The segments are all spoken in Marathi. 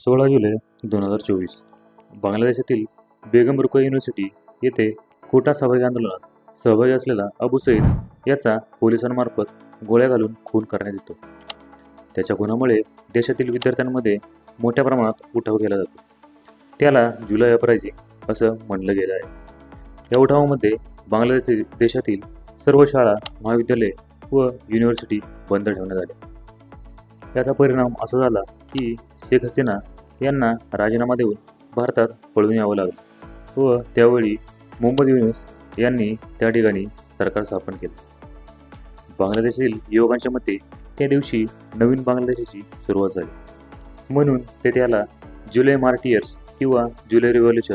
सोळा जुलै दोन हजार चोवीस. बांगलादेशातील बेगम रुकया युनिव्हर्सिटी येथे कोटा सहभागी आंदोलनात सहभागी असलेला अबू सईद याचा पोलिसांमार्फत गोळ्या घालून खून करण्यात येतो. त्याच्या खुनामुळे देशातील विद्यार्थ्यांमध्ये मोठ्या प्रमाणात उठाव केला जातो. त्याला जुलै अपरायझिंग असं म्हणलं गेलं आहे. या उठावामध्ये बांगलादेश देशातील सर्व शाळा महाविद्यालये व युनिव्हर्सिटी बंद ठेवण्यात आल्या याचा परिणाम असा झाला की शेख हसीना यांना राजीनामा देऊन भारतात पळून यावं लागलं. व त्यावेळी मोहम्मद युनुस यांनी त्या ठिकाणी सरकार स्थापन केलं. बांगलादेशातील युवकांच्या मते त्या दिवशी नवीन बांगलादेशाची सुरुवात झाली. म्हणून ते त्याला जुलै मार्टियर्स किंवा जुलै रिव्हॉल्युशन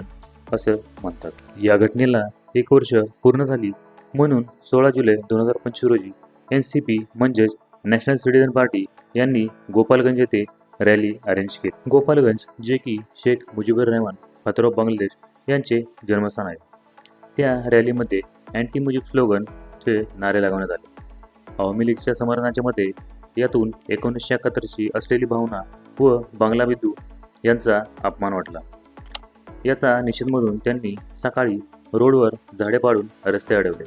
असं म्हणतात. या घटनेला एक वर्ष पूर्ण झाली. म्हणून सोळा जुलै दोन हजार पंचवीस रोजी एन सी पी म्हणजेच नॅशनल सिटीजन पार्टी यांनी गोपालगंज येथे रॅली अरेंज केली. गोपालगंज जे की शेख मुजीबुर रहमान फातर बांगलादेश यांचे जन्मस्थान आहे. त्या रॅलीमध्ये अँटी मुजीब स्लोगनचे नारे लागवण्यात आले. अवामी लीगच्या समर्थनाच्या मते यातून एकोणीसशे एकाहत्तरची असलेली भावना व बांगला बिद्दू यांचा अपमान वाटला. याचा निषेध म्हणून त्यांनी सकाळी रोडवर झाडे पाडून रस्ते अडवले.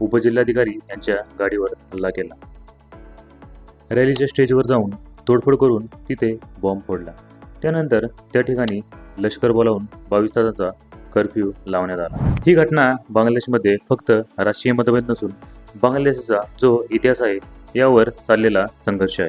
उपजिल्हाधिकारी यांच्या गाडीवर हल्ला केला. रॅलीच्या स्टेजवर जाऊन तोडफोड करून तिथे बॉम्ब फोडला. त्यानंतर त्या ठिकाणी लष्कर बोलावून बावीस तासाचा कर्फ्यू लावण्यात आला. ही घटना बांगलादेशमध्ये फक्त राष्ट्रीय मतभेद नसून बांगलादेशचा जो इतिहास आहे यावर चाललेला संघर्ष आहे.